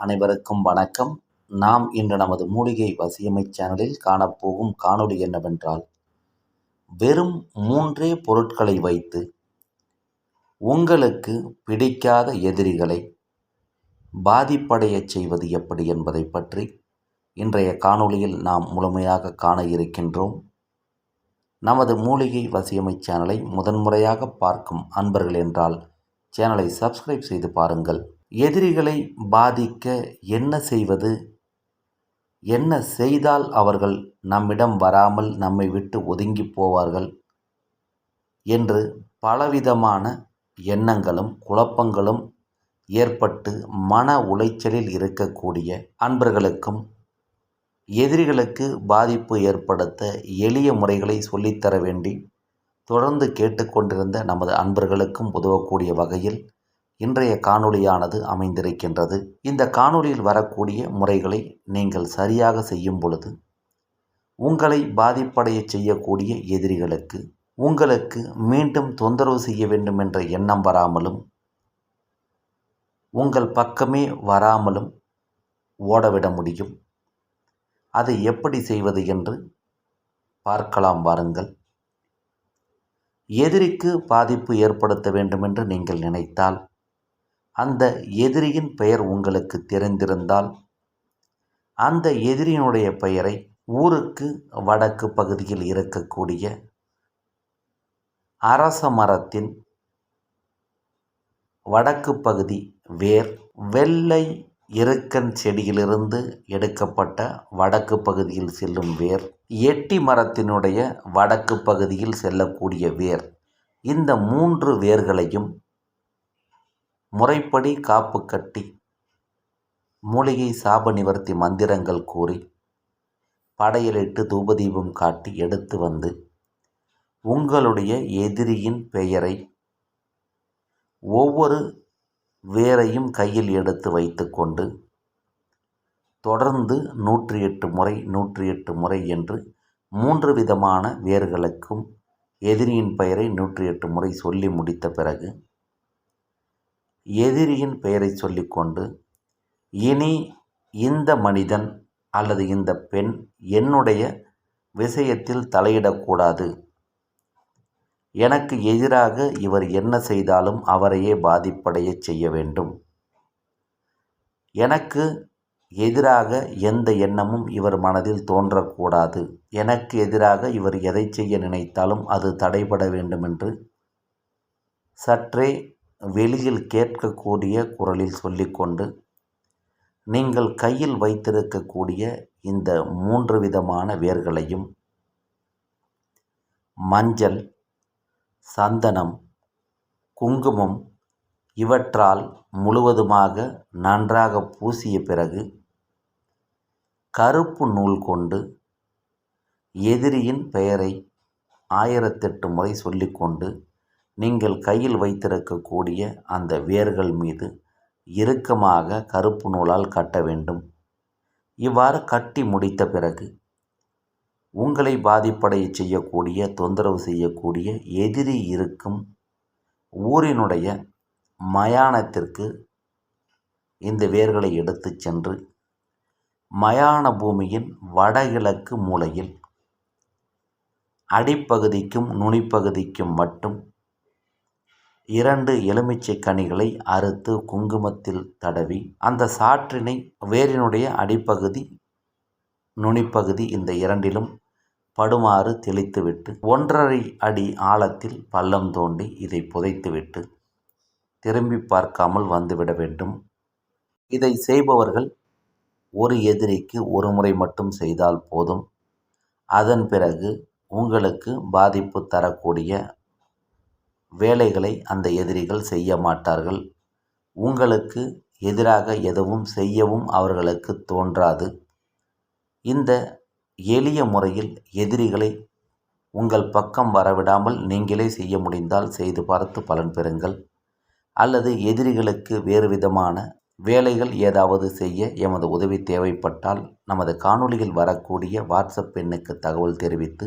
அனைவருக்கும் வணக்கம். நாம் இன்று நமது மூலிகை வசியமை சேனலில் காணப்போகும் காணொளி என்னவென்றால் வெறும் மூன்றே பொருட்களை வைத்து உங்களுக்கு பிடிக்காத எதிரிகளை பாதிப்படையச் செய்வது எப்படி என்பதை பற்றி இன்றைய காணொளியில் நாம் முழுமையாக காண இருக்கின்றோம். நமது மூலிகை வசியமை சேனலை முதன்முறையாக பார்க்கும் அன்பர்கள் என்றால் சேனலை சப்ஸ்கிரைப் செய்து பாருங்கள். எதிரிகளை பாதிக்க என்ன செய்வது? என்ன செய்தால் அவர்கள் நம்மிடம் வராமல் நம்மை விட்டு ஒதுங்கி போவார்கள்? என்று பலவிதமான எண்ணங்களும் குழப்பங்களும் ஏற்பட்டு மன உளைச்சலில் இருக்கக்கூடிய அன்பர்களுக்கும் எதிரிகளுக்கு பாதிப்பு ஏற்படுத்த எளிய முறைகளை சொல்லித்தர வேண்டி தொடர்ந்து கேட்டுக்கொண்டிருந்த நமது அன்பர்களுக்கும் உதவக்கூடிய வகையில் இன்றைய காணொளியானது அமைந்திருக்கின்றது. இந்த காணொளியில் வரக்கூடிய முறைகளை நீங்கள் சரியாக செய்யும் பொழுது உங்களை பாதிப்படைய செய்யக்கூடிய எதிரிகளுக்கு உங்களுக்கு மீண்டும் தொந்தரவு செய்ய வேண்டும் என்ற எண்ணம் வராமலும் உங்கள் பக்கமே வராமலும் ஓடவிட முடியும். அதை எப்படி செய்வது என்று பார்க்கலாம் வாருங்கள். எதிரிக்கு பாதிப்பு ஏற்படுத்த வேண்டுமென்று நீங்கள் நினைத்தால் அந்த எதிரியின் பெயர் உங்களுக்கு தெரிந்திருந்தால் அந்த எதிரியினுடைய பெயரை ஊருக்கு வடக்கு பகுதியில் இருக்கக்கூடிய அரச மரத்தின் வடக்கு பகுதி வேர் வெள்ளை இருக்கன் செடியிலிருந்து எடுக்கப்பட்ட வடக்கு பகுதியில் செல்லும் வேர் எட்டி மரத்தினுடைய வடக்கு பகுதியில் செல்லக்கூடிய வேர். இந்த மூன்று வேர்களையும் முறைப்படி காப்பு கட்டி மூலிகை சாப நிவர்த்தி மந்திரங்கள் கூறி படையலிட்டு தூபதீபம் காட்டி எடுத்து வந்து உங்களுடைய எதிரியின் பெயரை ஒவ்வொரு வேரையும் கையில் எடுத்து வைத்துக்கொண்டு தொடர்ந்து நூற்றி எட்டு முறை நூற்றி எட்டு முறை என்று மூன்று விதமான வேர்களுக்கும் எதிரியின் பெயரை நூற்றி எட்டு முறை சொல்லி முடித்த பிறகு எதிரியின் பெயரை சொல்லிக்கொண்டு இனி இந்த மனிதன் அல்லது இந்த பெண் என்னுடைய விஷயத்தில் தலையிடக்கூடாது. எனக்கு எதிராக இவர் என்ன செய்தாலும் அவரையே பாதிப்படைய செய்ய வேண்டும். எனக்கு எதிராக எந்த எண்ணமும் இவர் மனதில் தோன்றக்கூடாது. எனக்கு எதிராக இவர் எதை செய்ய நினைத்தாலும் அது தடைபட வேண்டுமென்று சற்றே வெளியில் கேட்கக்கூடிய குரலில் சொல்லிக்கொண்டு நீங்கள் கையில் வைத்திருக்கக்கூடிய இந்த மூன்று விதமான வேர்களையும் மஞ்சள் சந்தனம் குங்குமம் இவற்றால் முழுவதுமாக நன்றாக பூசிய பிறகு கருப்பு நூல் கொண்டு எதிரியின் பெயரை ஆயிரத்தெட்டு முறை சொல்லிக்கொண்டு நீங்கள் கையில் வைத்திருக்கக்கூடிய அந்த வேர்கள் மீது இறுக்கமாக கருப்பு நூலால் கட்ட வேண்டும். இவ்வாறு கட்டி முடித்த பிறகு உங்களை பாதிப்படைய செய்யக்கூடிய தொந்தரவு செய்யக்கூடிய எதிரி இருக்கும் ஊரினுடைய மயானத்திற்கு இந்த வேர்களை எடுத்து சென்று மயான பூமியின் வடகிழக்கு மூலையில் அடிப்பகுதிக்கும் நுனிப்பகுதிக்கும் மட்டும் இரண்டு எலுமிச்சை கனிகளை அறுத்து குங்குமத்தில் தடவி அந்த சாற்றினை வேரினுடைய அடிப்பகுதி நுனிப்பகுதி இந்த இரண்டிலும் படுமாறு தெளித்துவிட்டு ஒன்றரை அடி ஆழத்தில் பள்ளம் தோண்டி இதை புதைத்துவிட்டு திரும்பி பார்க்காமல் வந்துவிட வேண்டும். இதை செய்பவர்கள் ஒரு எதிரிக்கு ஒரு முறை மட்டும் செய்தால் போதும். அதன் பிறகு உங்களுக்கு பாதிப்பு தரக்கூடிய வேலைகளை அந்த எதிரிகள் செய்ய மாட்டார்கள். உங்களுக்கு எதிராக எதுவும் செய்யவும் அவர்களுக்கு தோன்றாது. இந்த எளிய முறையில் எதிரிகளை உங்கள் பக்கம் வரவிடாமல் நீங்களே செய்ய முடிந்தால் செய்து பார்த்து பலன் பெறுங்கள். அல்லது எதிரிகளுக்கு வேறு விதமான வேலைகள் ஏதாவது செய்ய எமது உதவி தேவைப்பட்டால் நமது காணொளியில் வரக்கூடிய வாட்ஸ்அப் எண்ணுக்கு தகவல் தெரிவித்து